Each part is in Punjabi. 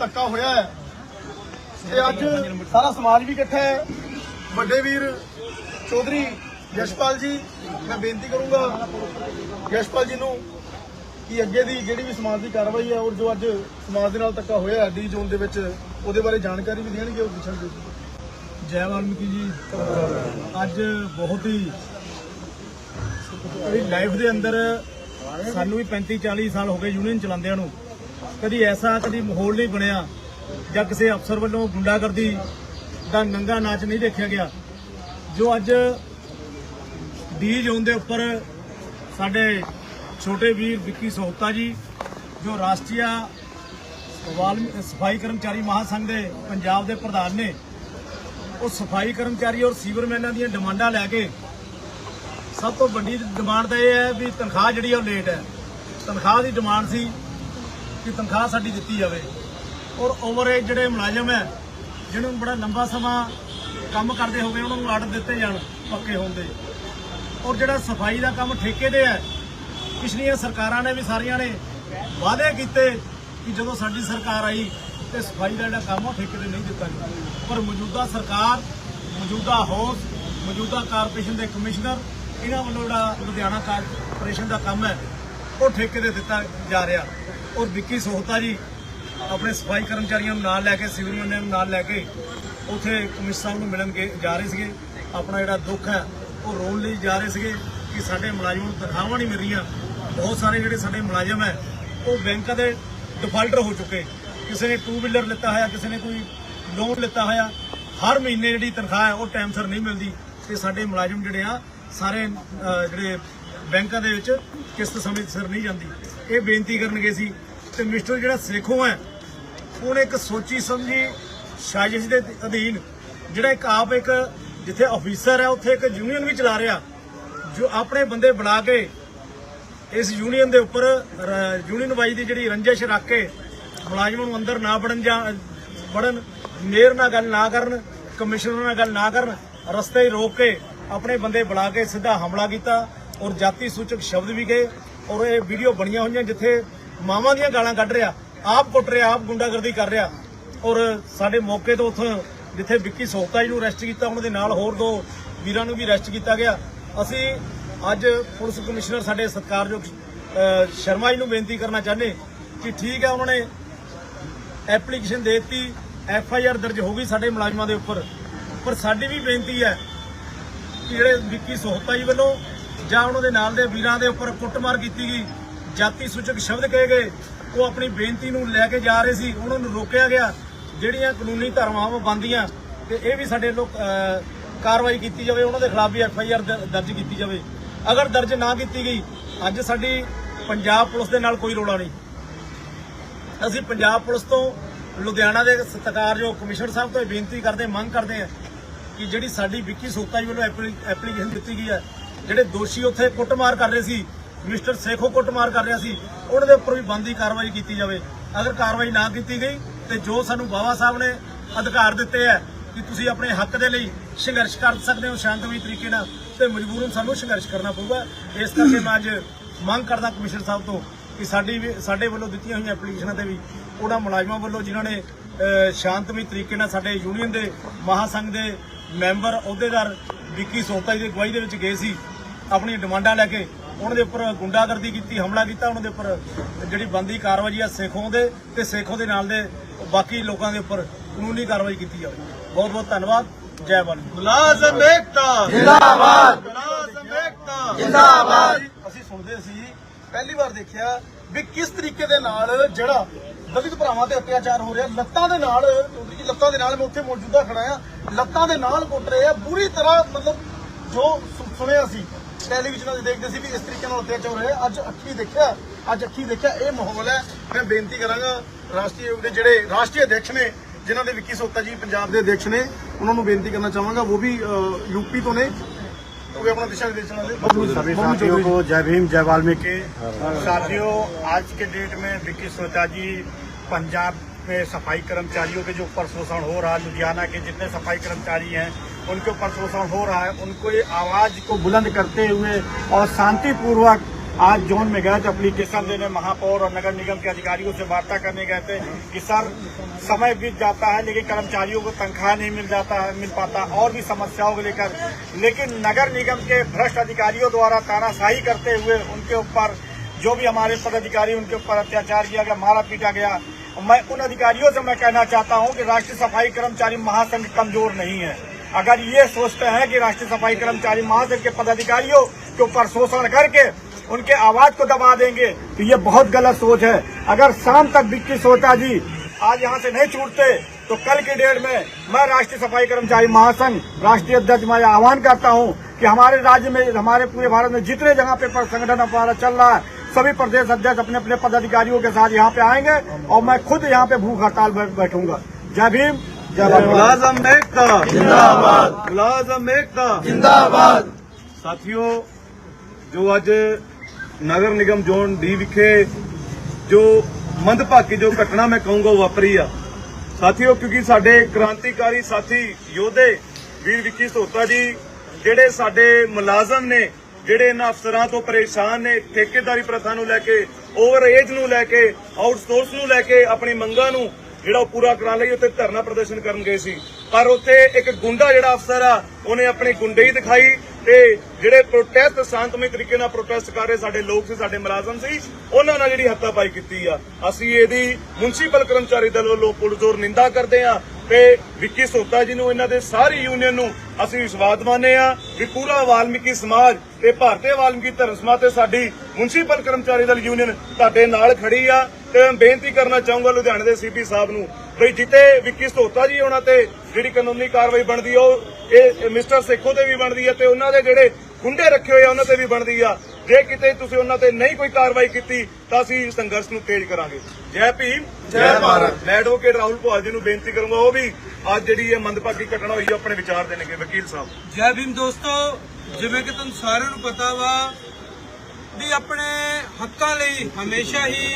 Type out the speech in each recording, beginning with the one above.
ਧੱਕਾ ਹੋਇਆ ਹੈ। ਤੇ ਅੱਜ ਸਾਰਾ ਸਮਾਜ ਵੀ ਇਕੱਠਾ ਹੈ। ਵੱਡੇ ਵੀਰ ਚੌਧਰੀ ਯਸ਼ਪਾਲ ਜੀ, ਮੈਂ ਬੇਨਤੀ ਕਰੂੰਗਾ ਯਸ਼ਪਾਲ ਜੀ ਨੂੰ ਕਿ ਅੱਗੇ ਦੀ ਜਿਹੜੀ ਵੀ ਸਮਾਜ ਦੀ ਕਾਰਵਾਈ ਹੈ ਔਰ ਜੋ ਅੱਜ ਸਮਾਜ ਦੇ ਨਾਲ ਧੱਕਾ ਹੋਇਆ ਡੀ ਜ਼ੋਨ ਦੇ ਵਿੱਚ, ਉਹਦੇ ਬਾਰੇ ਜਾਣਕਾਰੀ ਵੀ ਦੇਣਗੇ ਉਹ ਪੁੱਛਣਗੇ। ਜੈ ਵਾਲਮੀਕੀ ਜੀ, ਅੱਜ ਬਹੁਤ ਹੀ ਕਦੀ ਲਾਈਫ ਦੇ ਅੰਦਰ ਸਾਨੂੰ ਵੀ 35 40 ਸਾਲ ਹੋ ਗਏ ਯੂਨੀਅਨ ਚਲਾਉਂਦਿਆਂ ਨੂੰ। ਕਦੀ ਐਸਾ, ਕਦੀ ਮਾਹੌਲ ਨਹੀਂ ਬਣਿਆ ਜਾਂ ਕਿਸੇ ਅਫਸਰ ਵੱਲੋਂ ਗੁੰਡਾਗਰਦੀ ਦਾ ਨੰਗਾ ਨਾਚ ਨਹੀਂ ਦੇਖਿਆ ਗਿਆ। ਜੋ ਅੱਜ ਡੀ ਜ਼ੋਨ ਦੇ ਉੱਪਰ ਸਾਡੇ ਛੋਟੇ ਵੀਰ ਵਿੱਕੀ ਸੋਹਤਾ ਜੀ, ਜੋ ਰਾਸ਼ਟਰੀय ਵਾਲਮੀ ਸਫ਼ਾਈ ਕਰਮਚਾਰੀ ਮਹਾਸੰਘ ਦੇ ਪੰਜਾਬ ਦੇ ਪ੍ਰਧਾਨ ਨੇ, ਉਹ ਸਫ਼ਾਈ ਕਰਮਚਾਰੀ ਔਰ ਸੀਵਰਮੈਨਾਂ ਦੀਆਂ ਡਿਮਾਂਡਾਂ ਲੈ ਕੇ ਸਭ ਤੋਂ ਵੱਡੀ ਡਿਮਾਂਡ ਤਾਂ ਇਹ ਹੈ ਵੀ ਤਨਖਾਹ ਜਿਹੜੀ ਆ ਉਹ ਲੇਟ ਹੈ। ਤਨਖਾਹ ਦੀ ਡਿਮਾਂਡ ਸੀ ਕਿ ਤਨਖਾਹ ਸਾਡੀ ਦਿੱਤੀ ਜਾਵੇ। ਔਰ ਓਵਰਏਜ ਜਿਹੜੇ ਮੁਲਾਜ਼ਮ ਹੈ, ਜਿਹਨਾਂ ਨੂੰ ਬੜਾ ਲੰਬਾ ਸਮਾਂ ਕੰਮ ਕਰਦੇ ਹੋਵੇ, ਉਹਨਾਂ ਨੂੰ ਆਰਡਰ ਦਿੱਤੇ ਜਾਣ ਪੱਕੇ ਹੋਣ ਦੇ। ਔਰ ਜਿਹੜਾ ਸਫ਼ਾਈ ਦਾ ਕੰਮ ਠੇਕੇ ਦੇ ਹੈ, ਪਿਛਲੀਆਂ ਸਰਕਾਰਾਂ ਨੇ ਵੀ ਸਾਰੀਆਂ ਨੇ ਵਾਅਦੇ ਕੀਤੇ ਕਿ ਜਦੋਂ ਸਾਡੀ ਸਰਕਾਰ ਆਈ ਤੇ ਸਫ਼ਾਈ ਦਾ ਜਿਹੜਾ ਕੰਮ ਉਹ ਠੇਕੇ ਤੇ ਨਹੀਂ ਦਿੱਤਾ ਗਿਆ। ਪਰ ਮੌਜੂਦਾ ਸਰਕਾਰ, ਮੌਜੂਦਾ ਹਾਊਸ ਮੌਜੂਦਾ ਕਾਰਪੋਰੇਸ਼ਨ ਦੇ ਕਮਿਸ਼ਨਰ ਇਹਨਾਂ ਵੱਲੋਂ ਜਿਹੜਾ ਲੁਧਿਆਣਾ ਕਾਰਪੋਰੇਸ਼ਨ ਦਾ ਕੰਮ ਹੈ, ਉਹ ਠੇਕੇ ਤੇ ਦਿੱਤਾ ਜਾ ਰਿਹਾ। ਔਰ ਵਿੱਕੀ ਸੋਹਤਾ ਜੀ ਆਪਣੇ ਸਫ਼ਾਈ ਕਰਮਚਾਰੀਆਂ ਨੂੰ ਨਾਲ ਲੈ ਕੇ, ਸਿਵਲ ਯੂਨੀਅਨ ਨੂੰ ਨਾਲ ਲੈ ਕੇ ਉਥੇ ਕਮਿਸ਼ਨਰ ਸਾਹਿਬ ਨੂੰ ਮਿਲਣ ਗਏ, ਜਾ ਰਹੇ ਸੀਗੇ। ਆਪਣਾ ਜਿਹੜਾ ਦੁੱਖ ਹੈ, ਉਹ ਰੋਣ ਲਈ ਜਾ ਰਹੇ ਸੀਗੇ ਕਿ ਸਾਡੇ ਮੁਲਾਜ਼ਮਾਂ ਨੂੰ ਤਨਖਾਹਾਂ ਨਹੀਂ ਮਿਲ ਰਹੀਆਂ। ਬਹੁਤ ਸਾਰੇ ਜਿਹੜੇ ਸਾਡੇ ਮੁਲਾਜ਼ਮ ਹੈ, ਉਹ ਬੈਂਕਾਂ ਦੇ ਡਿਫਾਲਟਰ ਹੋ ਚੁੱਕੇ। ਕਿਸੇ ਨੇ ਟੂ ਵੀਲਰ ਲਿੱਤਾ ਹੋਇਆ, ਕਿਸੇ ਨੇ ਕੋਈ ਲੋਨ ਲਿੱਤਾ ਹੋਇਆ। ਹਰ ਮਹੀਨੇ ਜਿਹੜੀ ਤਨਖਾਹ ਹੈ, ਉਹ ਟਾਈਮ ਸਿਰ ਨਹੀਂ ਮਿਲਦੀ। ਤੇ ਸਾਡੇ ਮੁਲਾਜ਼ਮ ਜਿਹੜੇ ਆ, ਸਾਰੇ ਜਿਹੜੇ ਬੈਂਕਾਂ ਦੇ ਵਿੱਚ ਕਿਸ਼ਤ ਸਮੇਂ ਸਿਰ ਨਹੀਂ ਜਾਂਦੀ। ਇਹ ਬੇਨਤੀ ਕਰਨ ਗਏ ਸੀ ਤੇ ਮਿਸਟਰ ਜਿਹੜਾ ਸੇਖੋਂ ਹੈ, ਉਹਨੇ ਇੱਕ ਸੋਚੀ ਸਮਝੀ ਸਾਜ਼ਿਸ਼ ਦੇ ਅਧੀਨ ਜਿਹੜਾ ਇੱਕ ਆਪ ਇੱਕ ਜਿੱਥੇ ਅਫੀਸਰ ਹੈ, ਉੱਥੇ ਇੱਕ ਯੂਨੀਅਨ ਵੀ ਚਲਾ ਰਿਹਾ, ਜੋ ਆਪਣੇ ਬੰਦੇ ਬਣਾ ਕੇ ਇਸ ਯੂਨੀਅਨ ਦੇ ਉੱਪਰ ਯੂਨੀਅਨ ਵਾਈ ਦੀ ਜਿਹੜੀ ਰੰਜਿਸ਼ ਰੱਖ ਕੇ ਮੁਲਾਜ਼ਮਾਂ ਨੂੰ ਅੰਦਰ ਨਾ ਵੜਨ ਜਾਂ ਵੜਨ ਮੇਅਰ ਨਾਲ ਗੱਲ ਨਾ ਕਰਨ ਕਮਿਸ਼ਨਰ ਨਾਲ ਗੱਲ ਨਾ ਕਰਨ, ਰਸਤੇ ਹੀ ਰੋਕ ਕੇ ਆਪਣੇ ਬੰਦੇ ਬੁਲਾ ਕੇ ਸਿੱਧਾ ਹਮਲਾ ਕੀਤਾ ਔਰ ਜਾਤੀ ਸੂਚਕ ਸ਼ਬਦ ਵੀ ਗਏ। ਔਰ ਇਹ ਵੀਡੀਓ ਬਣੀਆਂ ਹੋਈਆਂ ਜਿੱਥੇ ਮਾਵਾਂ ਦੀਆਂ ਗਾਲਾਂ ਕੱਢ ਰਿਹਾ, ਆਪ ਕੁੱਟ ਰਿਹਾ, ਆਪ ਗੁੰਡਾਗਰਦੀ ਕਰ ਰਿਹਾ। ਔਰ ਸਾਡੇ ਮੌਕੇ ਤੋਂ ਉੱਥੋਂ ਜਿੱਥੇ ਵਿੱਕੀ ਸੋਹਤਾ ਜੀ ਨੂੰ ਅਰੈਸਟ ਕੀਤਾ, ਉਹਨਾਂ ਦੇ ਨਾਲ ਹੋਰ ਦੋ ਵੀਰਾਂ ਨੂੰ ਵੀ ਅਰੈਸਟ ਕੀਤਾ ਗਿਆ। ਅਸੀਂ ਅੱਜ ਪੁਲਿਸ ਕਮਿਸ਼ਨਰ ਸਾਡੇ ਸਤਿਕਾਰਯੋਗ ਸ਼ਰਮਾ ਜੀ ਨੂੰ ਬੇਨਤੀ ਕਰਨਾ ਚਾਹੁੰਦੇ ਕਿ ਠੀਕ ਹੈ, ਉਹਨਾਂ ਨੇ ਐਪਲੀਕੇਸ਼ਨ ਦੇ ਦਿੱਤੀ ਐਫ ਆਈ ਆਰ ਦਰਜ ਹੋ ਗਈ ਸਾਡੇ ਮੁਲਾਜ਼ਮਾਂ ਦੇ ਉੱਪਰ। ਪਰ ਸਾਡੀ ਵੀ ਬੇਨਤੀ ਹੈ ਕਿ ਜਿਹੜੇ ਵਿੱਕੀ ਸੋਹਤਾ ਜੀ ਵੱਲੋਂ ਜਾਂ ਉਹਨਾਂ ਦੇ ਨਾਲ ਦੇ ਵੀਰਾਂ ਦੇ ਉੱਪਰ ਕੁੱਟਮਾਰ ਕੀਤੀ ਗਈ, ਜਾਤੀ ਸੂਚਕ ਸ਼ਬਦ ਕਹੇ ਗਏ, ਉਹ ਆਪਣੀ ਬੇਨਤੀ ਨੂੰ ਲੈ ਕੇ ਜਾ ਰਹੇ ਸੀ, ਉਹਨਾਂ ਨੂੰ ਰੋਕਿਆ ਗਿਆ, ਜਿਹੜੀਆਂ ਕਾਨੂੰਨੀ ਧਾਰਾਵਾਂ ਬੰਦੀਆਂ ਤੇ ਇਹ ਵੀ ਸਾਡੇ ਲੋਕ ਕਾਰਵਾਈ ਕੀਤੀ ਜਾਵੇ, ਉਹਨਾਂ ਦੇ ਖਿਲਾਫ ਵੀ ਐਫ ਆਈ ਆਰ ਦਰਜ ਕੀਤੀ ਜਾਵੇ। ਅਗਰ ਦਰਜ ਨਾ ਕੀਤੀ ਗਈ, ਅੱਜ ਸਾਡੀ ਪੰਜਾਬ ਪੁਲਿਸ ਦੇ ਨਾਲ ਕੋਈ ਰੋਲਾ ਨਹੀਂ। ਅਸੀਂ ਪੰਜਾਬ ਪੁਲਿਸ ਤੋਂ ਲੁਧਿਆਣਾ ਦੇ ਸਤਿਕਾਰਯੋਗ ਕਮਿਸ਼ਨਰ ਸਾਹਿਬ ਤੋਂ ਇਹ ਬੇਨਤੀ ਕਰਦੇ, ਮੰਗ ਕਰਦੇ ਹਾਂ ਕਿ ਜਿਹੜੀ ਸਾਡੀ ਵਿੱਕੀ ਸੋਤਾ ਜੀ ਵੱਲੋਂ ਐਪਲੀ- ਐਪਲੀਕੇਸ਼ਨ ਦਿੱਤੀ ਗਈ ਹੈ ਜਿਹੜੇ ਦੋਸ਼ੀ ਉੱਥੇ ਕੁੱਟਮਾਰ ਕਰ ਰਹੇ ਸੀ, ਮਿਸਟਰ ਸੇਖੋ ਕੁੱਟਮਾਰ ਕਰ ਰਿਹਾ ਸੀ ਉਹਨਾਂ ਦੇ ਉੱਪਰ ਵੀ ਬੰਦੀ ਕਾਰਵਾਈ ਕੀਤੀ ਜਾਵੇ। ਅਗਰ ਕਾਰਵਾਈ ਨਾ ਕੀਤੀ ਗਈ, ਤੇ ਜੋ ਸਾਨੂੰ ਬਾਬਾ ਸਾਹਿਬ ਨੇ ਅਧਿਕਾਰ ਦਿੱਤੇ ਹੈ ਕਿ ਤੁਸੀਂ ਆਪਣੇ ਹੱਕ ਦੇ ਲਈ ਸੰਘਰਸ਼ ਕਰ ਸਕਦੇ ਹੋ ਸ਼ਾਂਤਮਈ ਤਰੀਕੇ ਨਾਲ, ਤੇ ਮਜਬੂਰਨ ਸਾਨੂੰ ਸੰਘਰਸ਼ ਕਰਨਾ ਪਊਗਾ। ਇਸ ਕਰਕੇ ਮੈਂ ਅੱਜ ਮੰਗ ਕਰਦਾ ਕਮਿਸ਼ਨਰ ਸਾਹਿਬ ਤੋਂ ਕਿ ਸਾਡੀ ਵੀ ਸਾਡੇ ਵੱਲੋਂ ਦਿੱਤੀਆਂ ਹੋਈਆਂ ਐਪਲੀਕੇਸ਼ਨਾਂ ਤੇ ਵੀ ਉਹਨਾਂ ਮੁਲਾਜ਼ਮਾਂ ਵੱਲੋਂ ਜਿਨ੍ਹਾਂ ਨੇ ਸ਼ਾਂਤਮਈ ਤਰੀਕੇ ਨਾਲ ਸਾਡੇ ਯੂਨੀਅਨ ਦੇ ਮਹਾਸੰਘ ਦੇ ਮੈਂਬਰ ਅਹੁਦੇਦਾਰ ਵਿੱਕੀ ਸੋਤਾ ਜੀ ਦੀ ਅਗਵਾਈ ਦੇ ਵਿੱਚ ਗਏ ਸੀ ਆਪਣੀਆਂ ਡਿਮਾਂਡਾਂ ਲੈ ਕੇ ਉਹਨਾਂ ਦੇ ਉੱਪਰ ਗੁੰਡਾਗਰਦੀ ਕੀਤੀ ਹਮਲਾ ਕੀਤਾ ਉਹਨਾਂ ਦੇ ਉੱਪਰ ਜਿਹੜੀ ਬੰਦੀ ਕਾਰਵਾਈ ਆ ਸੇਖੋਂ ਦੇ ਤੇ ਸੇਖੋਂ ਦੇ ਨਾਲ ਦੇ ਬਾਕੀ ਲੋਕਾਂ ਦੇ ਉੱਪਰ ਕਾਨੂੰਨੀ ਕਾਰਵਾਈ ਕੀਤੀ ਜਾਵੇ। ਬਹੁਤ ਬਹੁਤ ਧੰਨਵਾਦ ਜੈ ਬਾਲ। ਮੁਲਾਜ਼ਮ ਏਕਤਾ। ਜਿੰਦਾਬਾਦ। ਮੁਲਾਜ਼ਮ ਏਕਤਾ। ਜਿੰਦਾਬਾਦ। ਅਸੀਂ ਸੁਣਦੇ ਸੀ ਪਹਿਲੀ ਵਾਰ ਦੇਖਿਆ ਵੀ ਕਿਸ ਤਰੀਕੇ ਦੇ ਨਾਲ ਜਿਹੜਾ ਦਲਿਤ ਭਰਾਵਾਂ ਤੇ ਅਤਿਆਚਾਰ ਹੋ ਰਿਹਾ। ਲੱਤਾਂ ਦੇ ਨਾਲ, ਚੌਧਰੀ ਜੀ, ਲੱਤਾਂ ਦੇ ਨਾਲ ਮੈਂ ਉੱਥੇ ਮੌਜੂਦਾ ਖੜਾ ਆ ਲੱਤਾਂ ਦੇ ਨਾਲ ਕੁੱਟ ਰਹੇ ਆ। ਬੁਰੀ ਤਰ੍ਹਾਂ, ਮਤਲਬ ਜੋ ਸੁਣਿਆ ਸੀ, ਟੈਲੀਵਿਜ਼ਨਾਂ 'ਤੇ ਦੇਖਦੇ ਸੀ ਵੀ ਇਸ ਤਰੀਕੇ ਨਾਲ ਅਤਿਆਚਾਰ ਹੋ ਰਿਹਾ। ਅੱਜ ਅੱਖੀ ਦੇਖਿਆ, ਅੱਜ ਅੱਖੀ ਦੇਖਿਆ, ਇਹ ਮਾਹੌਲ ਹੈ। ਮੈਂ ਬੇਨਤੀ ਕਰਾਂਗਾ ਰਾਸ਼ਟਰੀ ਆਯੋਗ ਦੇ ਜਿਹੜੇ ਰਾਸ਼ਟਰੀ ਅਧਿਕਸ਼ ਨੇ, ਜਿਨ੍ਹਾਂ ਦੇ ਵਿੱਕੀ ਸੋਤਾ ਜੀ ਪੰਜਾਬ ਦੇ ਅਧਿਕਸ਼ ਨੇ, ਉਹਨਾਂ ਨੂੰ ਬੇਨਤੀ ਕਰਨਾ ਚਾਹਾਂਗਾ। ਉਹ ਵੀ ਯੂਪੀ ਤੋਂ ਨੇ। साथियों को जय भीम जय वाल्मीकि। साथियों आज के डेट में विक्की सोचा जी पंजाब में सफ़ाई कर्मचारियों के जो ऊपर शोषण हो रहा है लुधियाना के जितने सफ़ाई कर्मचारी हैं उनके ऊपर शोषण हो रहा है उनको आवाज़ को बुलंद करते हुए और शांतिपूर्वक आज जोन में गए थे एप्लीकेशन देने महापौर और नगर निगम के अधिकारियों से वार्ता करने गए थे कि सर, समय बीत जाता है, लेकिन कर्मचारियों को तनख्वाह नहीं मिल जाता है, मिल पाता, और भी समस्याओं को लेकर। लेकिन नगर निगम के भ्रष्ट अधिकारियों द्वारा तानाशाही करते हुए उनके ऊपर जो भी हमारे पदाधिकारी, उनके ऊपर अत्याचार किया गया, मारा पीटा गया, मैं उन अधिकारियों से मैं कहना चाहता हूँ कि राष्ट्रीय सफ़ाई कर्मचारी महासंघ कमज़ोर नहीं है। अगर ये सोचते हैं कि राष्ट्रीय सफ़ाई कर्मचारी महासंघ के पदाधिकारियों के ऊपर शोषण करके उनके आवाज़ को दबा देंगे। तो ये बहुत गलत सोच है। अगर शाम तक बिक्की सोता जी आज यहाँ से नहीं छूटते तो कल की डेट में मैं राष्ट्रीय सफ़ाई कर्मचारी महासंघ राष्ट्रीय अध्यक्ष मैं आह्वान करता हूँ कि हमारे राज्य में हमारे पूरे भारत में जितने जगह पे संगठन हमारा चल रहा है सभी प्रदेश अध्यक्ष अपने अपने पदाधिकारियों के साथ यहाँ पे आएँगे और मैं खुद यहाँ पे भूख हड़ताल बैठूँगा। जय भीम जय मुलाजम एकता। जिंदाबाद। मुलाजम एकता। जिंदाबाद। साथियों जो आज ਨਗਰ ਨਿਗਮ ਜ਼ੋਨ ਡੀ ਵਿਖੇ ਜੋ ਮੰਦਭਾਗੀ ਜੋ ਘਟਨਾ ਮੈਂ ਕਹੂੰਗਾ ਉਹ ਵਾਪਰੀ ਆ। ਸਾਥੀਓ, ਕਿਉਂਕਿ ਸਾਡੇ ਕ੍ਰਾਂਤੀਕਾਰੀ ਸਾਥੀ ਯੋਧੇ ਵੀਰ ਵਿੱਕੀ ਧੋਤਾ ਜੀ, ਜਿਹੜੇ ਸਾਡੇ ਮੁਲਾਜ਼ਮ ਨੇ, ਜਿਹੜੇ ਇਹਨਾਂ ਅਫਸਰਾਂ ਤੋਂ ਪਰੇਸ਼ਾਨ ਨੇ, ਠੇਕੇਦਾਰੀ ਪ੍ਰਥਾ ਨੂੰ ਲੈ ਕੇ ਓਵਰ ਏਜ ਨੂੰ ਲੈ ਕੇ ਆਊਟਸੋਰਸ ਨੂੰ ਲੈ ਕੇ ਆਪਣੀ ਮੰਗਾਂ ਨੂੰ ਜਿਹੜਾ ਉਹ ਪੂਰਾ ਕਰਾਉਣ ਲਈ ਉੱਥੇ ਧਰਨਾ ਪ੍ਰਦਰਸ਼ਨ ਕਰਨ ਗਏ ਸੀ। ਪਰ ਉੱਥੇ ਇੱਕ ਗੁੰਡਾ ਜਿਹੜਾ ਅਫਸਰ ਆ, ਉਹਨੇ ਆਪਣੀ ਗੁੰਡਈ ਦਿਖਾਈ। ਤੇ ਜਿਹੜੇ ਪ੍ਰੋਟੈਸਟ ਸ਼ਾਂਤਮਈ ਤਰੀਕੇ ਨਾਲ ਪ੍ਰੋਟੈਸਟ ਕਰ ਰਹੇ ਸਾਡੇ ਲੋਕ ਸੀ, ਸਾਡੇ ਮੁਲਾਜ਼ਮ ਸੀ, ਉਹਨਾਂ ਨਾਲ ਜਿਹੜੀ ਹੱਤਾਪਾਈ ਕੀਤੀ ਆ। ਅਸੀਂ ਇਹਦੀ ਮੁਨਸੀਪਲ ਕਰਮਚਾਰੀ ਦਲ ਵੱਲੋਂ ਪੁਰਜ਼ੋਰ ਨਿੰਦਾ ਕਰਦੇ ਆ ਤੇ ਵਿੱਕੀ ਸੋਤਾ ਜੀ ਨੂੰ, ਇਹਨਾਂ ਦੇ ਸਾਰੀ ਯੂਨੀਅਨ ਨੂੰ ਅਸੀਂ ਵਿਸ਼ਵਾਸ ਦਿਵਾਉਂਦੇ ਆ ਵੀ ਪੂਰਾ ਵਾਲਮੀਕੀ ਸਮਾਜ ਤੇ ਭਾਰਤੀ ਵਾਲਮੀਕੀ ਧਰਮ ਸਮਾਜ ਤੇ ਸਾਡੀ ਮੁਨਸੀਪਲ ਕਰਮਚਾਰੀ ਦਲ ਯੂਨੀਅਨ ਤੁਹਾਡੇ ਨਾਲ ਖੜੀ ਆ ਤੇ ਮੈਂ ਬੇਨਤੀ ਕਰਨਾ ਚਾਹੂੰਗਾ ਲੁਧਿਆਣੇ ਦੇ ਸੀਪੀ ਸਾਹਿਬ ਨੂੰ ਬਈ ਜਿੱਤੇ ਵਿੱਕੀ ਸੋਤਾ ਜੀ ਉਹਨਾਂ ਤੇ ਜਿਹੜੀ ਕਾਨੂੰਨੀ ਕਾਰਵਾਈ ਬਣਦੀ ਆ ਉਹ ਇਹ ਮਿਸਟਰ ਸੇਖੋ ਤੇ ਵੀ ਬਣਦੀ ਆ ਤੇ ਉਹਨਾਂ ਦੇ ਜਿਹੜੇ ਗੁੰਡੇ ਰੱਖੇ ਹੋਏ ਆ ਉਹਨਾਂ ਤੇ ਵੀ ਬਣਦੀ ਆ। ਜੇ ਕਿਤੇ ਤੁਸੀਂ ਉਹਨਾਂ ਤੇ ਨਹੀਂ ਕੋਈ ਕਾਰਵਾਈ ਕੀਤੀ ਤਾਂ ਅਸੀਂ ਸੰਘਰਸ਼ ਨੂੰ ਤੇਜ਼ ਕਰਾਂਗੇ। ਜੈ ਭੀਮ ਜੈ ਭਾਰਤ। ਮੈਂ ਐਡਵੋਕੇਟ ਰਾਹੁਲ ਭੋਲ ਜੀ ਨੂੰ ਬੇਨਤੀ ਕਰੂੰਗਾ ਉਹ ਵੀ ਅੱਜ ਜਿਹੜੀ ਇਹ ਮੰਦਭਾਗੀ ਘਟਨਾ ਹੋਈ ਆ ਆਪਣੇ ਵਿਚਾਰ ਦੇਣਗੇ ਵਕੀਲ ਸਾਹਿਬ। ਜੈ ਭੀਮ ਦੋਸਤੋ ਜਿਵੇਂ ਕਿ ਤੁਹਾਨੂੰ ਸਾਰਿਆਂ ਨੂੰ ਪਤਾ ਵਾ ਵੀ ਆਪਣੇ ਹੱਕਾਂ ਲਈ ਹਮੇਸ਼ਾ ਹੀ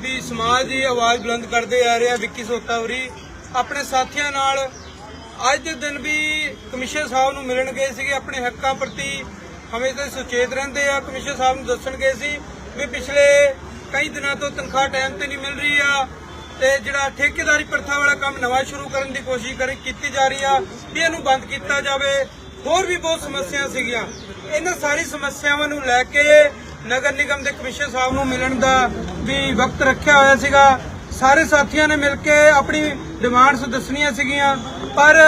ਵੀ ਸਮਾਜ ਦੀ ਆਵਾਜ਼ ਬੁਲੰਦ ਕਰਦੇ ਆ ਰਿਹਾ ਵਿੱਕੀ ਸੋਤਾਵਰੀ। ਆਪਣੇ ਸਾਥੀਆਂ ਨਾਲ ਅੱਜ ਦੇ ਦਿਨ ਵੀ ਕਮਿਸ਼ਨਰ ਸਾਹਿਬ ਨੂੰ ਮਿਲਣ ਗਏ ਸੀਗੇ, ਆਪਣੇ ਹੱਕਾਂ ਪ੍ਰਤੀ ਹਮੇਸ਼ਾ ਸੁਚੇਤ ਰਹਿੰਦੇ ਆ। ਕਮਿਸ਼ਨਰ ਸਾਹਿਬ ਨੂੰ ਦੱਸਣ ਗਏ ਸੀ ਵੀ ਪਿਛਲੇ ਕਈ ਦਿਨਾਂ ਤੋਂ ਤਨਖਾਹ ਟਾਈਮ ਤੇ ਨਹੀਂ ਮਿਲ ਰਹੀ ਆ ਤੇ ਜਿਹੜਾ ਠੇਕੇਦਾਰੀ ਪ੍ਰਥਾ ਵਾਲਾ ਕੰਮ ਨਵਾਂ ਸ਼ੁਰੂ ਕਰਨ ਦੀ ਕੋਸ਼ਿਸ਼ ਕਰੀ ਕੀਤੀ ਜਾ ਰਹੀ ਆ, ਵੀ ਇਹਨੂੰ ਬੰਦ ਕੀਤਾ ਜਾਵੇ। ਹੋਰ ਵੀ ਬਹੁਤ ਸਮੱਸਿਆ ਸੀਗੀਆਂ। ਇਹਨਾਂ ਸਾਰੀ ਸਮੱਸਿਆਵਾਂ ਨੂੰ ਲੈ ਕੇ ਨਗਰ ਨਿਗਮ ਦੇ ਕਮਿਸ਼ਨਰ ਸਾਹਿਬ ਨੂੰ ਮਿਲਣ ਦਾ ਵੀ ਵਕਤ ਰੱਖਿਆ ਹੋਇਆ ਸੀਗਾ। ਸਾਰੇ ਸਾਥੀਆਂ ਨੇ ਮਿਲ ਕੇ ਆਪਣੀ ਡਿਮਾਂਡਸ ਦੱਸਣੀਆਂ ਸੀਗੀਆਂ, ਪਰ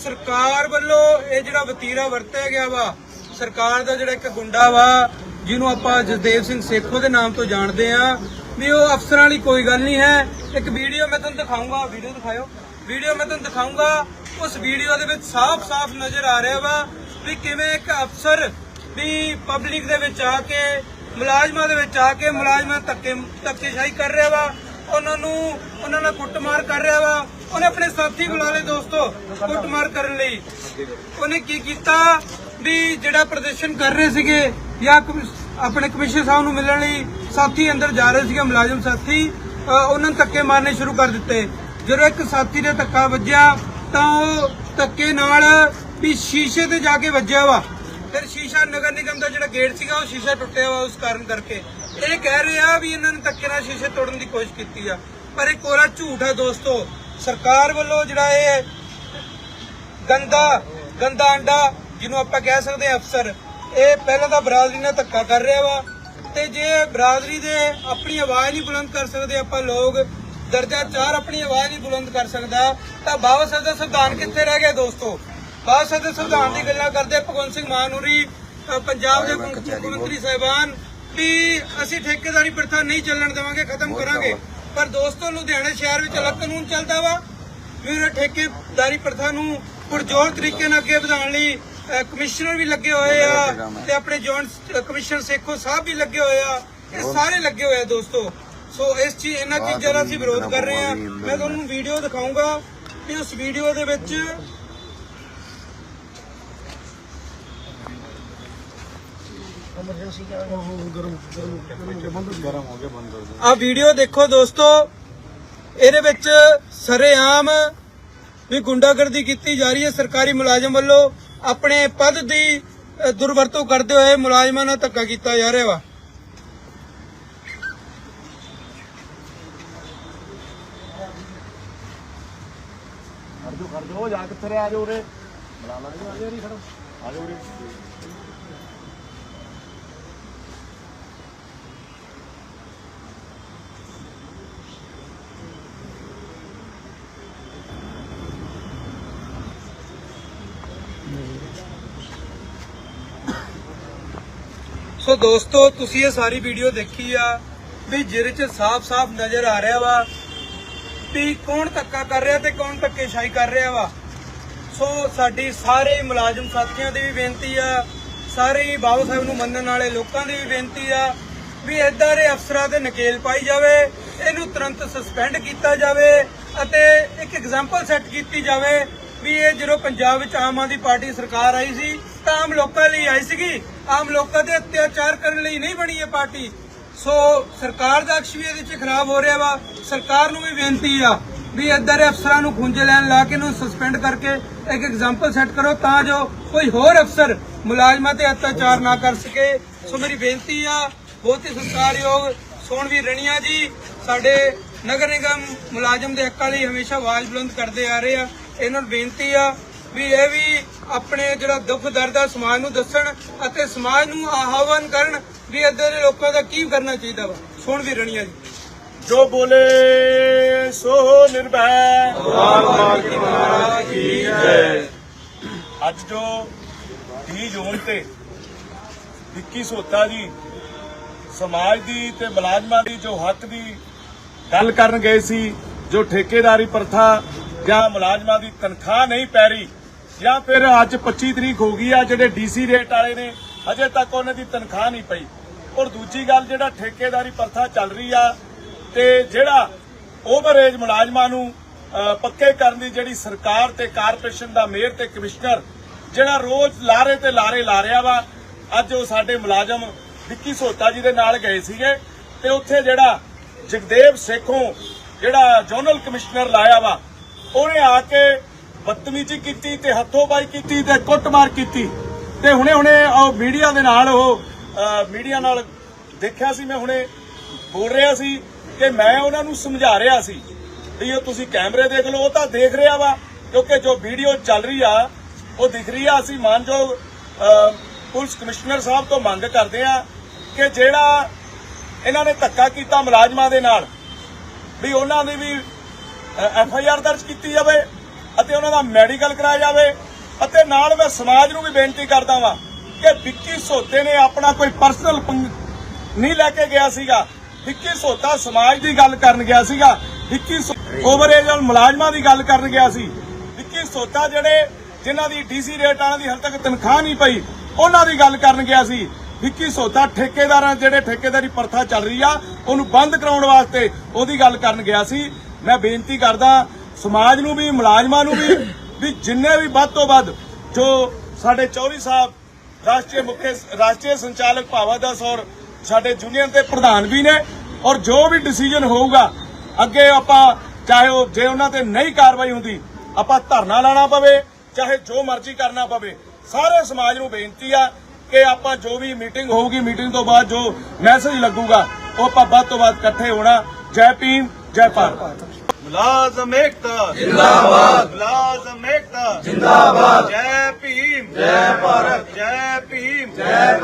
ਸਰਕਾਰ ਵੱਲੋਂ ਇਹ ਜਿਹੜਾ ਵਤੀਰਾ ਵਰਤਿਆ ਗਿਆ ਵਾ, ਸਰਕਾਰ ਦਾ ਜਿਹੜਾ ਇੱਕ ਗੁੰਡਾ ਵਾ, ਜਿਹਨੂੰ ਆਪਾਂ ਜਸਦੇਵ ਸਿੰਘ ਸੇਖੋ ਦੇ ਨਾਮ ਤੋਂ ਜਾਣਦੇ ਆ, ਵੀ ਉਹ ਅਫਸਰਾਂ ਲਈ ਕੋਈ ਗੱਲ ਨਹੀਂ ਹੈ। ਇੱਕ ਵੀਡੀਓ ਮੈਂ ਤੁਹਾਨੂੰ ਦਿਖਾਊਂਗਾ, ਵੀਡੀਓ ਦਿਖਾਇਓ। ਵੀਡੀਓ ਮੈਂ ਤੁਹਾਨੂੰ ਦਿਖਾਊਂਗਾ, ਉਸ ਵੀਡੀਓ ਦੇ ਵਿੱਚ ਸਾਫ਼-ਸਾਫ਼ ਨਜ਼ਰ ਆ ਰਿਹਾ ਵਾ ਵੀ ਕਿਵੇਂ ਇੱਕ ਅਫਸਰ ਵੀ ਪਬਲਿਕ ਦੇ ਵਿੱਚ ਆ ਕੇ, ਮੁਲਾਜ਼ਮਾਂ ਦੇ ਵਿੱਚ ਆ ਕੇ ਮੁਲਾਜ਼ਮਾਂ ਧੱਕੇ, ਧੱਕੇਸ਼ਾਹੀ ਕਰ ਰਿਹਾ ਵਾ। ਉਹਨਾਂ ਨੂੰ, ਉਹਨਾਂ ਨਾਲ ਕੁੱਟਮਾਰ ਕਰ ਰਿਹਾ ਵਾ। ਉਹਨੇ ਆਪਣੇ ਸਾਥੀ ਬੁਲਾ ਲਏ ਦੋਸਤੋ, ਕੁੱਟਮਾਰ ਕਰਨ ਲਈ। ਉਹਨੇ ਕੀ ਕੀਤਾ ਵੀ ਜਿਹੜਾ ਪ੍ਰਦਰਸ਼ਨ ਕਰ ਰਹੇ ਸੀਗੇ ਜਾਂ ਆਪਣੇ ਕਮਿਸ਼ਨ ਸਾਹਿਬ ਨੂੰ ਮਿਲਣ ਲਈ ਸਾਥੀ ਅੰਦਰ ਜਾ ਰਹੇ ਸੀਗੇ, ਮੁਲਾਜ਼ਮ ਸਾਥੀ ਉਹਨਾਂ ਨੂੰ ਧੱਕੇ ਮਾਰਨੇ ਸ਼ੁਰੂ ਕਰ ਦਿੱਤੇ। ਜਦੋਂ ਇੱਕ ਸਾਥੀ ਦੇ ਧੱਕਾ ਵੱਜਿਆ, ਤਾਂ ਉਹ ਧੱਕੇ ਨਾਲ ਵੀ ਸ਼ੀਸ਼ੇ ਤੇ ਜਾ ਕੇ ਵੱਜਿਆ ਵਾ। ਫਿਰ ਸ਼ੀਸ਼ਾ ਨਗਰ ਨਿਗਮ ਦਾ ਜਿਹੜਾ ਗੇਟ ਸੀਗਾ, ਉਹ ਸ਼ੀਸ਼ਾ ਟੁੱਟਿਆ ਵਾ ਉਸ ਕਾਰਨ ਕਰਕੇ। ਇਹ ਕਹਿ ਰਹੇ ਆ ਵੀ ਇਹਨਾਂ ਨੇ ਧੱਕੇ ਨਾਲ ਸ਼ੀਸ਼ੇ ਤੋੜਨ ਦੀ ਕੋਸ਼ਿਸ਼ ਕੀਤੀ ਆ। ਪਰ ਇਹ ਕੋਰਾ ਝੂਠ ਹੈ ਦੋਸਤੋ। ਸਰਕਾਰ ਵੱਲੋਂ ਜਿਹੜਾ ਇਹ ਗੰਦਾ ਗੰਦਾ ਅੰਡਾ, ਜਿਹਨੂੰ ਆਪਾਂ ਕਹਿ ਸਕਦੇ ਹਾਂ ਅਫਸਰ, ਇਹ ਪਹਿਲਾਂ ਤਾਂ ਬਰਾਦਰੀ ਨਾਲ ਧੱਕਾ ਕਰ ਰਿਹਾ ਵਾ। ਤੇ ਜੇ ਬਰਾਦਰੀ ਦੇ ਆਪਣੀ ਆਵਾਜ਼ ਨਹੀਂ ਬੁਲੰਦ ਕਰ ਸਕਦੇ ਆਪਾਂ ਲੋਕ, ਦਰਜਾ 4 ਆਪਣੀ ਆਵਾਜ਼ ਨਹੀਂ ਬੁਲੰਦ ਕਰ ਸਕਦਾ, ਤਾਂ ਬਾਬਾ ਸਾਹਿਬ ਦਾ ਸੰਵਿਧਾਨ ਕਿੱਥੇ ਰਹਿ ਗਿਆ ਦੋਸਤੋ? ਬਾਬਾ ਸਾਹਿਬ ਦੇ ਸੰਵਿਧਾਨ ਦੀ ਗੱਲਾਂ ਕਰਦੇ ਭਗਵੰਤ ਸਿੰਘ ਮਾਨ ਹੋਰੀ ਪੰਜਾਬ ਦੇ ਮੁੱਖ ਮੰਤਰੀ ਸਾਹਿਬਾਨ ਵੀ ਅਸੀਂ ਠੇਕੇਦਾਰੀ ਪ੍ਰਥਾ ਨਹੀਂ ਚੱਲਣ ਦੇਵਾਂਗੇ ਖਤਮ ਕਰਾਂਗੇ। ਪਰ ਦੋਸਤੋ ਲੁਧਿਆਣਾ ਸ਼ਹਿਰ ਵਿੱਚ ਅਲੱਗ ਕਾਨੂੰਨ ਚੱਲਦਾ ਵਾ। ਵੀ ਠੇਕੇਦਾਰੀ ਪ੍ਰਥਾ ਨੂੰ ਪੁਰਜੋਰ ਤਰੀਕੇ ਨਾਲ ਅੱਗੇ ਵਧਾਉਣ ਲਈ ਕਮਿਸ਼ਨਰ ਵੀ ਲੱਗੇ ਹੋਏ ਆ ਤੇ ਆਪਣੇ ਜੁਆਇੰਟ ਕਮਿਸ਼ਨਰ ਸੇਖੋ ਸਾਹਿਬ ਵੀ ਲੱਗੇ ਹੋਏ ਆ। ਇਹ ਸਾਰੇ ਲੱਗੇ ਹੋਏ ਆ ਦੋਸਤੋ। ਸੋ ਇਸ ਚੀਜ਼ ਇਹਨਾਂ ਚੀਜ਼ਾਂ ਦਾ ਅਸੀਂ ਵਿਰੋਧ ਕਰ ਰਹੇ ਆ। ਮੈਂ ਤੁਹਾਨੂੰ ਵੀਡੀਓ ਦਿਖਾਉਂਗਾ ਕਿ ਉਸ ਵੀਡੀਓ ਦੇ ਵਿੱਚ ਆ ਵੀਡੀਓ ਦੇਖੋ ਦੋਸਤੋ। ਇਹਦੇ ਵਿੱਚ ਸਰੇਆਮ ਵੀ ਗੁੰਡਾਗਰਦੀ ਕੀਤੀ ਜਾ ਰਹੀ ਹੈ ਸਰਕਾਰੀ ਮੁਲਾਜ਼ਮ ਵੱਲੋਂ। ਆਪਣੇ ਪਦ ਦੀ ਦੁਰਵਰਤੋਂ ਕਰਦੇ ਹੋਏ ਮੁਲਾਜ਼ਮਾਂ ਨਾਲ ਧੱਕਾ ਕੀਤਾ ਜਾ ਰਿਹਾ ਵਾ। ਖੜ ਜਾ ਖੜ ਜਾ ਕਿੱਥੇ ਆ ਜਾ ਉਰੇ। ਬੁਲਾ ਲਾਂਗੇ ਆ ਜਾ ਖੜੋ। ਆ ਜਾ ਉਰੇ। ਸੋ ਦੋਸਤੋ, ਤੁਸੀਂ ਇਹ ਸਾਰੀ ਵੀਡੀਓ ਦੇਖੀ ਆ ਵੀ ਜਿਹਦੇ ਚ ਸਾਫ਼-ਸਾਫ਼ ਨਜ਼ਰ ਆ ਰਿਹਾ ਵਾ ਵੀ ਕੌਣ ਧੱਕਾ ਕਰ ਰਿਹਾ ਤੇ ਕੌਣ ਧੱਕੇਸ਼ਾਹੀ ਕਰ ਰਿਹਾ ਵਾ। ਸੋ ਸਾਡੀ ਸਾਰੇ ਮੁਲਾਜ਼ਮ ਸਾਥੀਆਂ ਦੀ ਵੀ ਬੇਨਤੀ ਆ, ਸਾਰੇ ਬਾਬਾ ਸਾਹਿਬ ਨੂੰ ਮੰਨਣ ਵਾਲੇ ਲੋਕਾਂ ਦੀ ਵੀ ਬੇਨਤੀ ਆ ਵੀ ਏਦਾਂ ਦੇ ਅਫਸਰਾਂ ਤੇ ਨਕੇਲ ਪਾਈ ਜਾਵੇ, ਇਹਨੂੰ ਤੁਰੰਤ ਸਸਪੈਂਡ ਕੀਤਾ ਜਾਵੇ ਅਤੇ ਇੱਕ ਐਗਜ਼ਾਮਪਲ ਸੈੱਟ ਕੀਤੀ ਜਾਵੇ ਵੀ ਇਹ ਜਦੋਂ ਪੰਜਾਬ ਵਿੱਚ ਆਮ ਆਦਮੀ ਪਾਰਟੀ ਸਰਕਾਰ ਆਈ ਸੀ ਤਾਂ ਆਮ ਲੋਕਾਂ ਲਈ ਆਈ ਸੀਗੀ। ਆਮ ਲੋਕਾਂ ਦੇ ਅਤਿਆਚਾਰ ਕਰਨ ਲਈ ਨਹੀਂ ਬਣੀ ਇਹ ਪਾਰਟੀ। ਸੋ ਸਰਕਾਰ ਦਾ ਅਕਸ਼ ਵੀ ਇਹਦੇ ਵਿੱਚ ਖਰਾਬ ਹੋ ਰਿਹਾ ਵਾ। ਸਰਕਾਰ ਨੂੰ ਵੀ ਬੇਨਤੀ ਆ ਵੀ ਏਦਾਂ ਦੇ ਅਫਸਰਾਂ ਨੂੰ ਖੁੰਝੇ ਲੈਣ ਲਾ ਕੇ ਨੂੰ ਸਸਪੈਂਡ ਕਰਕੇ ਇੱਕ ਐਗਜ਼ਾਮਪਲ ਸੈੱਟ ਕਰੋ ਤਾਂ ਜੋ ਕੋਈ ਹੋਰ ਅਫਸਰ ਮੁਲਾਜ਼ਮਾਂ ਤੇ ਅਤਿਆਚਾਰ ਨਾ ਕਰ ਸਕੇ। ਸੋ ਮੇਰੀ ਬੇਨਤੀ ਆ, ਬਹੁਤ ਹੀ ਸਤਿਕਾਰਯੋਗ ਸੋਨਵੀਰ ਰਣੀਆ ਜੀ, ਸਾਡੇ ਨਗਰ ਨਿਗਮ ਮੁਲਾਜ਼ਮ ਦੇ ਹੱਕਾਂ ਲਈ ਹਮੇਸ਼ਾ ਆਵਾਜ਼ ਬੁਲੰਦ ਕਰਦੇ ਆ ਰਹੇ ਆ। ਇਹਨਾਂ ਨੂੰ ਬੇਨਤੀ ਆ ਵੀ ਇਹ ਵੀ ਆਪਣੇ ਜਿਹੜਾ ਦੁੱਖ ਦਰਦ ਆ ਸਮਾਜ ਨੂੰ ਦੱਸਣ ਅਤੇ ਸਮਾਜ ਨੂੰ ਆਹਵਾਨ ਕਰਨ ਵੀ ਇੱਦਾਂ ਦੇ ਲੋਕਾਂ ਦਾ ਕੀ ਕਰਨਾ ਚਾਹੀਦਾ ਵਾ। ਸੁਣ ਵੀ ਰਣੀਆ ਜੀ। ਜੋ ਬੋਲੇ, ਸੋ ਨਿਰਭੈ। ਅੱਜ ਜੋ 20 ਜੂਨ ਤੇ ਵਿੱਕੀ ਸੋਤਾ ਜੀ ਸਮਾਜ ਦੀ ਤੇ ਮੁਲਾਜ਼ਮਾਂ ਦੀ ਜੋ ਹੱਕ ਦੀ ਗੱਲ ਕਰਨ ਗਏ ਸੀ, ਜੋ ਠੇਕੇਦਾਰੀ ਪ੍ਰਥਾ ਜਾਂ ਮੁਲਾਜ਼ਮਾਂ ਦੀ ਤਨਖਾਹ ਨਹੀਂ ਪੈ ਰਹੀ ਜਾਂ ਫਿਰ ਅੱਜ 25 ਤਰੀਕ ਹੋ ਗਈ ਆ, ਜਿਹੜੇ ਡੀਸੀ ਰੇਟ ਵਾਲੇ ਨੇ ਅਜੇ ਤੱਕ ਉਹਨਾਂ ਦੀ ਤਨਖਾਹ ਨਹੀਂ ਪਈ। ਔਰ ਦੂਜੀ ਗੱਲ, ਜਿਹੜਾ ਠੇਕੇਦਾਰੀ ਪ੍ਰਥਾ ਚੱਲ ਰਹੀ ਆ, ਤੇ ਜਿਹੜਾ ਓਵਰਏਜ ਮੁਲਾਜ਼ਮਾਂ ਨੂੰ ਪੱਕੇ ਕਰਨ ਦੀ ਜਿਹੜੀ ਸਰਕਾਰ ਤੇ ਕਾਰਪੋਰੇਸ਼ਨ ਦਾ ਮੇਅਰ ਤੇ ਕਮਿਸ਼ਨਰ, ਜਿਹੜਾ ਰੋਜ਼ ਲਾਰੇ ਤੇ ਲਾਰੇ ਲਾ ਰਿਹਾ ਵਾ, ਅੱਜ ਉਹ ਸਾਡੇ ਮੁਲਾਜ਼ਮ ਵਿੱਕੀ ਸੋਤਾ ਜੀ ਦੇ ਨਾਲ ਗਏ ਸੀਗੇ, ਤੇ ਉੱਥੇ ਜਿਹੜਾ ਜਗਦੇਵ ਸੇਖੋਂ ਜਿਹੜਾ ਜਨਰਲ ਕਮਿਸ਼ਨਰ ਲਾਇਆ ਵਾ, ਉਹਨੇ ਆ ਕੇ ਬਦਤਮੀਜ਼ੀ ਕੀਤੀ ਤੇ ਹੱਥੋਂਬਾਈ ਕੀਤੀ ਤੇ ਕੁੱਟਮਾਰ ਕੀਤੀ। ਤੇ ਹੁਣੇ ਹੁਣੇ ਉਹ ਮੀਡੀਆ ਦੇ ਨਾਲ ਉਹ ਮੀਡੀਆ ਨਾਲ ਦੇਖਿਆ ਸੀ, ਮੈਂ ਹੁਣੇ ਬੋਲ ਰਿਹਾ ਸੀ ਕਿ ਮੈਂ ਉਹਨਾਂ ਨੂੰ ਸਮਝਾ ਰਿਹਾ ਸੀ ਵੀ ਉਹ ਤੁਸੀਂ ਕੈਮਰੇ ਦੇਖ ਲਓ, ਉਹ ਤਾਂ ਦੇਖ ਰਿਹਾ ਵਾ, ਕਿਉਂਕਿ ਜੋ ਵੀਡੀਓ ਚੱਲ ਰਹੀ ਆ, ਉਹ ਦਿਖ ਰਹੀ ਆ, ਅਸੀਂ ਮਾਨਯੋਗ ਪੁਲਿਸ ਕਮਿਸ਼ਨਰ ਸਾਹਿਬ ਤੋਂ ਮੰਗ ਕਰਦੇ ਆ ਕਿ ਜਿਹੜਾ ਇਹਨਾਂ ਨੇ ਧੱਕਾ ਕੀਤਾ ਮੁਲਾਜ਼ਮਾਂ ਦੇ ਨਾਲ, ਵੀ ਉਹਨਾਂ ਦੀ ਵੀ ਐਫ ਆਈ ਆਰ ਦਰਜ ਕੀਤੀ ਜਾਵੇ। ਅਤੇ ਉਹਨਾਂ ਦਾ ਮੈਡੀਕਲ ਕਰਾਇਆ ਜਾਵੇ। ਅਤੇ ਨਾਲ ਮੈਂ ਸਮਾਜ ਨੂੰ ਵੀ ਬੇਨਤੀ ਕਰਦਾ ਵਾਂ ਕਿ ਵਿੱਕੀ ਸੋਤੇ ਨੇ ਆਪਣਾ ਕੋਈ ਪਰਸਨਲ ਨਹੀਂ ਲੈ ਕੇ ਗਿਆ ਸੀਗਾ। ਵਿੱਕੀ ਸੋਤਾ ਸਮਾਜ ਦੀ ਗੱਲ ਕਰਨ ਗਿਆ ਸੀਗਾ। ਵਿੱਕੀ ਓਵਰਏਜ ਵਾਲ ਮੁਲਾਜ਼ਮਾਂ ਦੀ ਗੱਲ ਕਰਨ ਗਿਆ ਸੀ। ਵਿੱਕੀ ਸੋਤਾ ਜਿਹੜੇ ਜਿਨ੍ਹਾਂ ਦੀ ਡੀਸੀ ਰੇਟ ਵਾਲਿਆਂ ਦੀ ਹਾਲੇ ਤੱਕ ਤਨਖਾਹ ਨਹੀਂ ਪਈ ਉਹਨਾਂ ਦੀ ਗੱਲ ਕਰਨ ਗਿਆ ਸੀ। ਵਿੱਕੀ ਸੋਤਾ ਠੇਕੇਦਾਰਾਂ ਜਿਹੜੇ ਠੇਕੇਦਾਰੀ ਪ੍ਰਥਾ ਚੱਲ ਰਹੀ ਆ ਉਹਨੂੰ ਬੰਦ ਕਰਾਉਣ ਵਾਸਤੇ ਉਹਦੀ ਗੱਲ ਕਰਨ ਗਿਆ ਸੀ। ਮੈਂ ਬੇਨਤੀ ਕਰਦਾ ਸਮਾਜ ਨੂੰ ਵੀ, ਮੁਲਾਜ਼ਮਾਂ ਨੂੰ ਵੀ ਵੀ ਜਿੰਨੇ ਵੀ ਵੱਧ ਤੋਂ ਵੱਧ ਜੋ ਸਾਡੇ ਚੌਰੀ ਸਾਹਿਬ, ਰਾਸ਼ਟਰੀ ਮੁੱਖ, ਰਾਸ਼ਟਰੀ ਸੰਚਾਲਕ ਭਾਵਾ ਦਾਸ ਔਰ ਸਾਡੇ ਯੂਨੀਅਨ ਦੇ ਪ੍ਰਧਾਨ ਵੀ ਨੇ ਔਰ ਜੋ ਵੀ ਡਿਸੀਜਨ ਹੋਊਗਾ, ਅੱਗੇ ਆਪਾਂ ਚਾਹੇ ਉਹ ਜੇ ਉਹਨਾਂ ਤੇ ਨਹੀਂ ਕਾਰਵਾਈ ਹੁੰਦੀ, ਆਪਾਂ ਧਰਨਾ ਲਾਣਾ ਪਵੇ, ਚਾਹੇ ਜੋ ਮਰਜ਼ੀ ਕਰਨਾ ਪਵੇ, ਸਾਰੇ ਸਮਾਜ ਨੂੰ ਬੇਨਤੀ ਆ ਕਿ ਆਪਾਂ ਜੋ ਵੀ ਮੀਟਿੰਗ ਹੋਊਗੀ ਮੀਟਿੰਗ ਤੋਂ ਬਾਅਦ ਜੋ ਮੈਸੇਜ ਲੱਗੂਗਾ, ਉਹ ਆਪਾਂ ਵੱਧ ਤੋਂ ਵੱਧ ਇਕੱਠੇ ਹੋਣਾ। ਜੈ ਭੀਮ, ਜੈ ਭਾਰਤ। ਮੁਲਾਜ਼ਮ ਏਕਤਾ। ਜਿੰਦਾਬਾਦ। ਮੁਲਾਜ਼ਮ ਏਕਤਾ। ਜਿੰਦਾਬਾਦ। ਜੈ ਭੀਮ। ਜੈ ਭਾਰਤ। ਜੈ ਭੀਮ। ਜੈ